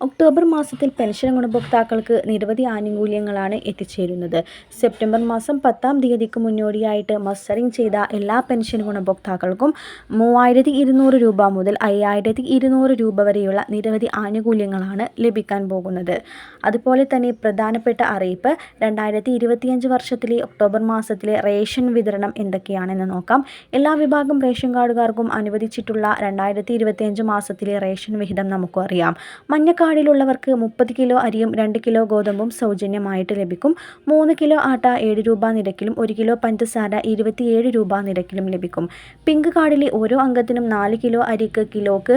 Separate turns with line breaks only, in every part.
October മാസത്തിൽ pension ഗുണഭോക്താക്കൾക്ക് നിരവധി ആനുകൂല്യങ്ങളാണ് എത്തിച്ചേരുന്നത്. സെപ്റ്റംബർ മാസം പത്താം തീയതിക്ക് മുന്നോടിയായിട്ട് മസ്റ്ററിംഗ് ചെയ്ത എല്ലാ പെൻഷൻ ഗുണഭോക്താക്കൾക്കും മൂവായിരത്തി ഇരുന്നൂറ് രൂപ മുതൽ അയ്യായിരത്തി ഇരുന്നൂറ് രൂപ വരെയുള്ള നിരവധി ആനുകൂല്യങ്ങളാണ് ലഭിക്കാൻ പോകുന്നത്. അതുപോലെ തന്നെ പ്രധാനപ്പെട്ട അറിയിപ്പ് രണ്ടായിരത്തി ഇരുപത്തിയഞ്ച് വർഷത്തിലെ ഒക്ടോബർ മാസത്തിലെ റേഷൻ വിതരണം എന്തൊക്കെയാണെന്ന് നോക്കാം. എല്ലാ വിഭാഗം റേഷൻ കാർഡുകാർക്കും അനുവദിച്ചിട്ടുള്ള രണ്ടായിരത്തി ഇരുപത്തിയഞ്ച് മാസത്തിലെ റേഷൻ വിഹിതം നമുക്കും അറിയാം. മഞ്ഞ കാർഡിലുള്ളവർക്ക് മുപ്പത് കിലോ അരിയും രണ്ട് കിലോ ഗോതമ്പും സൗജന്യമായിട്ട് ലഭിക്കും. മൂന്ന് കിലോ ആട്ട ഏഴ് രൂപ നിരക്കിലും ഒരു കിലോ പഞ്ചസാര ഇരുപത്തിയേഴ് രൂപ നിരക്കിലും ലഭിക്കും. പിങ്ക് കാർഡിലെ ഓരോ അംഗത്തിനും നാല് കിലോ അരിക്ക് കിലോക്ക്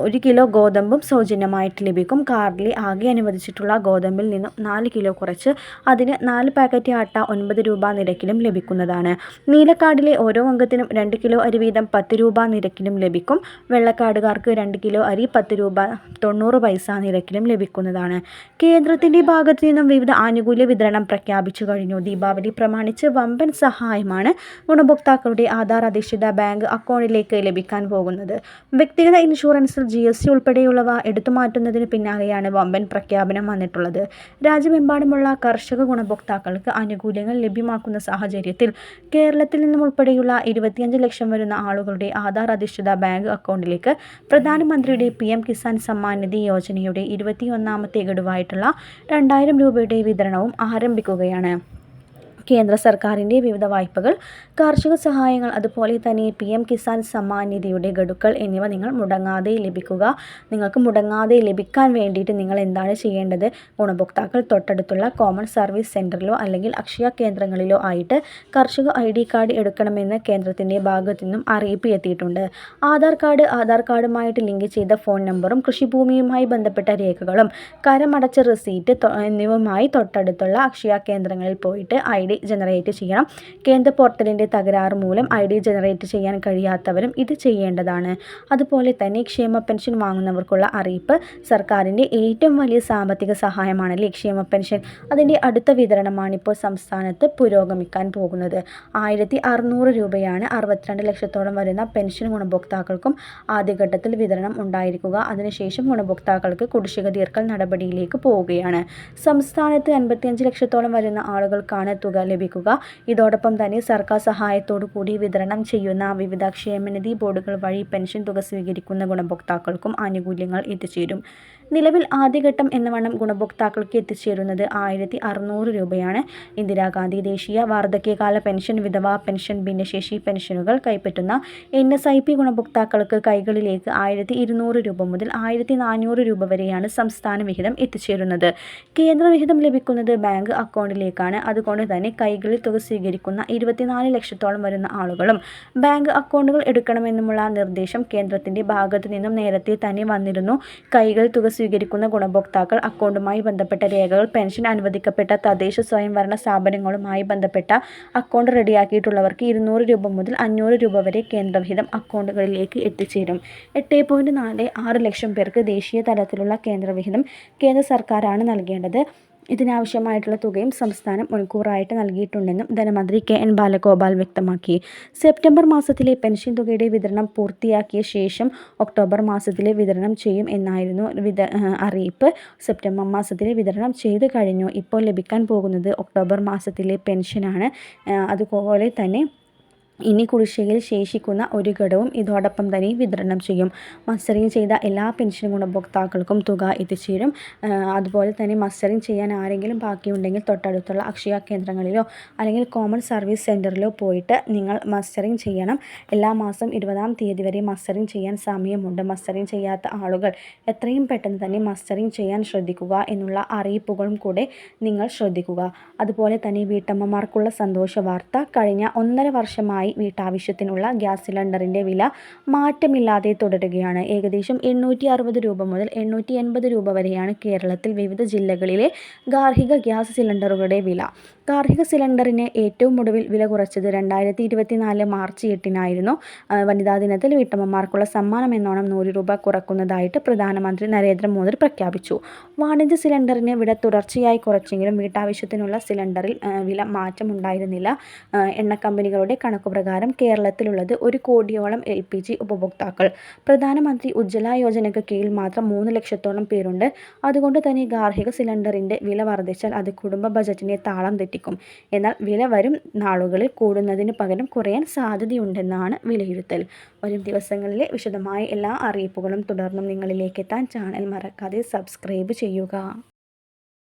ഒരു കിലോ ഗോതമ്പും സൗജന്യമായിട്ട് ലഭിക്കും. കാർഡിലെ ആകെ അനുവദിച്ചിട്ടുള്ള ഗോതമ്പിൽ നിന്നും നാല് കിലോ കുറച്ച് അതിന് നാല് പാക്കറ്റ് ആട്ട ഒൻപത് രൂപ നിരക്കിലും ലഭിക്കുന്നതാണ്. നീലക്കാർഡിലെ ഓരോ അംഗത്തിനും രണ്ട് കിലോ അരി വീതം പത്ത് രൂപ നിരക്കിലും ലഭിക്കും. വെള്ളക്കാർഡുകാർക്ക് രണ്ട് കിലോ അരി പത്ത് രൂപ തൊണ്ണൂറ് പൈസ നിരക്കിലും ലഭിക്കുന്നതാണ്. കേന്ദ്രത്തിന്റെ ഭാഗത്തു നിന്നും വിവിധ ആനുകൂല്യ വിതരണം പ്രഖ്യാപിച്ചു കഴിഞ്ഞു. ദീപാവലി പ്രമാണിച്ച് വമ്പൻ സഹായമാണ് ഗുണഭോക്താക്കളുടെ ആധാർ അധിഷ്ഠിത ബാങ്ക് അക്കൗണ്ടിലേക്ക് ലഭിക്കാൻ പോകുന്നത്. വ്യക്തിഗത ഇൻഷുറൻസിൽ ജി എസ് ടി ഉൾപ്പെടെയുള്ളവ എടുത്തുമാറ്റുന്നതിന് പിന്നാലെയാണ് വമ്പൻ പ്രഖ്യാപനം വന്നിട്ടുള്ളത്. രാജ്യമെമ്പാടുമുള്ള കർഷക ഗുണഭോക്താക്കൾക്ക് ആനുകൂല്യങ്ങൾ ലഭ്യമാക്കുന്ന സാഹചര്യത്തിൽ കേരളത്തിൽ നിന്നും ഉൾപ്പെടെയുള്ള ഇരുപത്തിയഞ്ച് ലക്ഷം വരുന്ന ആളുകളുടെ ആധാർ അധിഷ്ഠിത ബാങ്ക് അക്കൗണ്ടിലേക്ക് പ്രധാനമന്ത്രിയുടെ പി എം കിസാൻ സമ്മാൻ നിധി യോജനയുടെ ഇരുപത്തിയൊന്നാമത്തെ ഗഡുവായിട്ടുള്ള രണ്ടായിരം രൂപയുടെ വിതരണവും ആരംഭിക്കുകയാണ്. കേന്ദ്ര സർക്കാരിന്റെ വിവിധ വായ്പകൾ കാർഷിക സഹായങ്ങൾ അതുപോലെ തന്നെ പി എം കിസാൻ സമ്മാൻ നിധിയുടെ ഗഡുക്കൾ എന്നിവ നിങ്ങൾ മുടങ്ങാതെ ലഭിക്കുക. നിങ്ങൾക്ക് മുടങ്ങാതെ ലഭിക്കാൻ വേണ്ടിയിട്ട് നിങ്ങൾ എന്താണ് ചെയ്യേണ്ടത്? ഗുണഭോക്താക്കൾ തൊട്ടടുത്തുള്ള കോമൺ സർവീസ് സെന്ററിലോ അല്ലെങ്കിൽ അക്ഷയ കേന്ദ്രങ്ങളിലോ ആയിട്ട് കർഷക ഐ ഡി കാർഡ് എടുക്കണമെന്ന് കേന്ദ്രത്തിന്റെ ഭാഗത്തു നിന്നും അറിയിപ്പ് എത്തിയിട്ടുണ്ട്. ആധാർ കാർഡ് ആധാർ കാർഡുമായിട്ട് ലിങ്ക് ചെയ്ത ഫോൺ നമ്പറും കൃഷിഭൂമിയുമായി ബന്ധപ്പെട്ട രേഖകളും കരമടച്ച റെസീറ്റ് എന്നിവയുമായി തൊട്ടടുത്തുള്ള അക്ഷയ കേന്ദ്രങ്ങളിൽ പോയിട്ട് ഐ ഡി ജനറേറ്റ് ചെയ്യണം. കേന്ദ്ര പോർട്ടലിന്റെ തകരാറ് മൂലം ഐ ഡി ജനറേറ്റ് ചെയ്യാൻ കഴിയാത്തവരും ഇത് ചെയ്യേണ്ടതാണ്. അതുപോലെ തന്നെ ക്ഷേമ പെൻഷൻ വാങ്ങുന്നവർക്കുള്ള അറിയിപ്പ് സർക്കാരിന്റെ ഏറ്റവും വലിയ സാമ്പത്തിക സഹായമാണല്ലേ ക്ഷേമ പെൻഷൻ. അതിന്റെ അടുത്ത വിതരണമാണ് ഇപ്പോൾ സംസ്ഥാനത്ത് പുരോഗമിക്കാൻ പോകുന്നത്. ആയിരത്തി അറുന്നൂറ് രൂപയാണ് അറുപത്തിരണ്ട് ലക്ഷത്തോളം വരുന്ന പെൻഷൻ ഗുണഭോക്താക്കൾക്കും ആദ്യഘട്ടത്തിൽ വിതരണം ഉണ്ടായിരിക്കുക. അതിനുശേഷം ഗുണഭോക്താക്കൾക്ക് കുടിശ്ശിക തീർക്കൽ നടപടിയിലേക്ക് പോവുകയാണ്. സംസ്ഥാനത്ത് അൻപത്തിയഞ്ച് ലക്ഷത്തോളം വരുന്ന ആളുകൾക്കാണ് തുക ലഭിക്കുക. ഇതോടൊപ്പം തന്നെ സർക്കാർ സഹായത്തോടു കൂടി വിതരണം ചെയ്യുന്ന വിവിധ ക്ഷേമനിധി ബോർഡുകൾ വഴി പെൻഷൻ തുക സ്വീകരിക്കുന്ന ഗുണഭോക്താക്കൾക്കും ആനുകൂല്യങ്ങൾ എത്തിച്ചേരും. നിലവിൽ ആദ്യഘട്ടം എന്ന വണ്ണം ഗുണഭോക്താക്കൾക്ക് എത്തിച്ചേരുന്നത് ആയിരത്തി അറുന്നൂറ് രൂപയാണ്. ഇന്ദിരാഗാന്ധി ദേശീയ വാർദ്ധക്യകാല പെൻഷൻ വിധവാ പെൻഷൻ ഭിന്നശേഷി പെൻഷനുകൾ കൈപ്പറ്റുന്ന എൻ എസ് ഐ പി ഗുണഭോക്താക്കൾക്ക് കൈകളിലേക്ക് ആയിരത്തി ഇരുന്നൂറ് രൂപ മുതൽ ആയിരത്തി നാനൂറ് രൂപ വരെയാണ് സംസ്ഥാന വിഹിതം എത്തിച്ചേരുന്നത്. കേന്ദ്ര വിഹിതം ലഭിക്കുന്നത് ബാങ്ക് അക്കൗണ്ടിലേക്കാണ്. അതുകൊണ്ട് തന്നെ കൈകളിൽ തുക സ്വീകരിക്കുന്ന ഇരുപത്തിനാല് ലക്ഷത്തോളം വരുന്ന ആളുകളും ബാങ്ക് അക്കൗണ്ടുകൾ എടുക്കണമെന്നുമുള്ള നിർദ്ദേശം കേന്ദ്രത്തിന്റെ ഭാഗത്തു നിന്നും നേരത്തെ തന്നെ വന്നിരുന്നു. കൈകൾ തുക സ്വീകരിക്കുന്ന ഗുണഭോക്താക്കൾ അക്കൗണ്ടുമായി ബന്ധപ്പെട്ട രേഖകൾ പെൻഷൻ അനുവദിക്കപ്പെട്ട തദ്ദേശ സ്വയംഭരണ സ്ഥാപനങ്ങളുമായി ബന്ധപ്പെട്ട അക്കൗണ്ട് റെഡിയാക്കിയിട്ടുള്ളവർക്ക് ഇരുന്നൂറ് രൂപ മുതൽ അഞ്ഞൂറ് രൂപ വരെ കേന്ദ്രവിഹിതം അക്കൗണ്ടുകളിലേക്ക് എത്തിച്ചേരും. എട്ട് പോയിന്റ് നാല് ആറ് ലക്ഷം പേർക്ക് ദേശീയ തലത്തിലുള്ള കേന്ദ്രവിഹിതം കേന്ദ്ര സർക്കാരാണ് നൽകേണ്ടത്. ഇതിനാവശ്യമായിട്ടുള്ള തുകയും സംസ്ഥാനം മുൻകൂറായിട്ട് നൽകിയിട്ടുണ്ടെന്നും ധനമന്ത്രി കെ എൻ ബാലഗോപാൽ വ്യക്തമാക്കി. സെപ്റ്റംബർ മാസത്തിലെ പെൻഷൻ തുകയുടെ വിതരണം പൂർത്തിയാക്കിയ ശേഷം ഒക്ടോബർ മാസത്തിലെ വിതരണം ചെയ്യും എന്നായിരുന്നു അറിയിപ്പ്. സെപ്റ്റംബർ മാസത്തിലെ വിതരണം ചെയ്തു കഴിഞ്ഞു. ഇപ്പോൾ ലഭിക്കാൻ പോകുന്നത് ഒക്ടോബർ മാസത്തിലെ പെൻഷനാണ്. അതുപോലെ തന്നെ ഇനി കുടിശ്ശികയിൽ ശേഷിക്കുന്ന ഒരു ഘടവും ഇതോടൊപ്പം തന്നെ വിതരണം ചെയ്യും. മസ്റ്ററിങ് ചെയ്ത എല്ലാ പെൻഷൻ ഗുണഭോക്താക്കൾക്കും തുക എത്തിച്ചേരും. അതുപോലെ തന്നെ മസ്റ്ററിങ് ചെയ്യാൻ ആരെങ്കിലും ബാക്കിയുണ്ടെങ്കിൽ തൊട്ടടുത്തുള്ള അക്ഷയ കേന്ദ്രങ്ങളിലോ അല്ലെങ്കിൽ കോമൺ സർവീസ് സെന്ററിലോ പോയിട്ട് നിങ്ങൾ മസ്റ്ററിങ് ചെയ്യണം. എല്ലാ മാസം ഇരുപതാം തീയതി വരെ മസ്റ്ററിങ് ചെയ്യാൻ സമയമുണ്ട്. മസ്റ്ററിങ് ചെയ്യാത്ത ആളുകൾ എത്രയും പെട്ടെന്ന് തന്നെ മസ്റ്ററിങ് ചെയ്യാൻ ശ്രദ്ധിക്കുക എന്നുള്ള അറിയിപ്പുകളും കൂടെ നിങ്ങൾ ശ്രദ്ധിക്കുക. അതുപോലെ തന്നെ വീട്ടമ്മമാർക്കുള്ള സന്തോഷ വാർത്ത കഴിഞ്ഞ ഒന്നര വർഷമായി വർഷമായി വീട്ടാവശ്യത്തിനുള്ള ഗ്യാസ് സിലിണ്ടറിന്റെ വില മാറ്റമില്ലാതെ തുടരുകയാണ്. ഏകദേശം എണ്ണൂറ്റി അറുപത് രൂപ മുതൽ എണ്ണൂറ്റി എൺപത് രൂപ വരെയാണ് കേരളത്തിൽ വിവിധ ജില്ലകളിലെ ഗാർഹിക ഗ്യാസ് സിലിണ്ടറുകളുടെ വില. ഗാർഹിക സിലിണ്ടറിന് ഏറ്റവും ഒടുവിൽ വില കുറച്ചത് രണ്ടായിരത്തി ഇരുപത്തിനാല് മാർച്ച് എട്ടിനായിരുന്നു. വനിതാ ദിനത്തിൽ വീട്ടമ്മമാർക്കുള്ള സമ്മാനം എന്നോണം നൂറ് രൂപ കുറക്കുന്നതായിട്ട് പ്രധാനമന്ത്രി നരേന്ദ്രമോദി പ്രഖ്യാപിച്ചു. വാണിജ്യ സിലിണ്ടറിന് വില തുടർച്ചയായി കുറച്ചെങ്കിലും വീട്ടാവശ്യത്തിനുള്ള സിലിണ്ടറിൽ വില മാറ്റമുണ്ടായിരുന്നില്ല. എണ്ണ കമ്പനികളുടെ കണക്കുപ്രകാരം കേരളത്തിലുള്ളത് ഒരു കോടിയോളം എൽ പി ജി ഉപഭോക്താക്കൾ. പ്രധാനമന്ത്രി ഉജ്ജ്വല യോജനയ്ക്ക് കീഴിൽ മാത്രം മൂന്ന് ലക്ഷത്തോളം പേരുണ്ട്. അതുകൊണ്ട് തന്നെ ഗാർഹിക സിലിണ്ടറിന്റെ വില വർദ്ധിച്ചാൽ അത് കുടുംബ ബജറ്റിനെ താളം തെറ്റി എത്തിക്കും എന്നാൽ വില വരും നാളുകളിൽ കൂടുന്നതിന് പകരം കുറയാൻ സാധ്യതയുണ്ടെന്നാണ് വിലയിരുത്തൽ. വരും ദിവസങ്ങളിലെ വിശദമായ എല്ലാ അറിയിപ്പുകളും തുടർന്നും നിങ്ങളിലേക്ക് എത്താൻ ചാനൽ മറക്കാതെ സബ്സ്ക്രൈബ് ചെയ്യുക.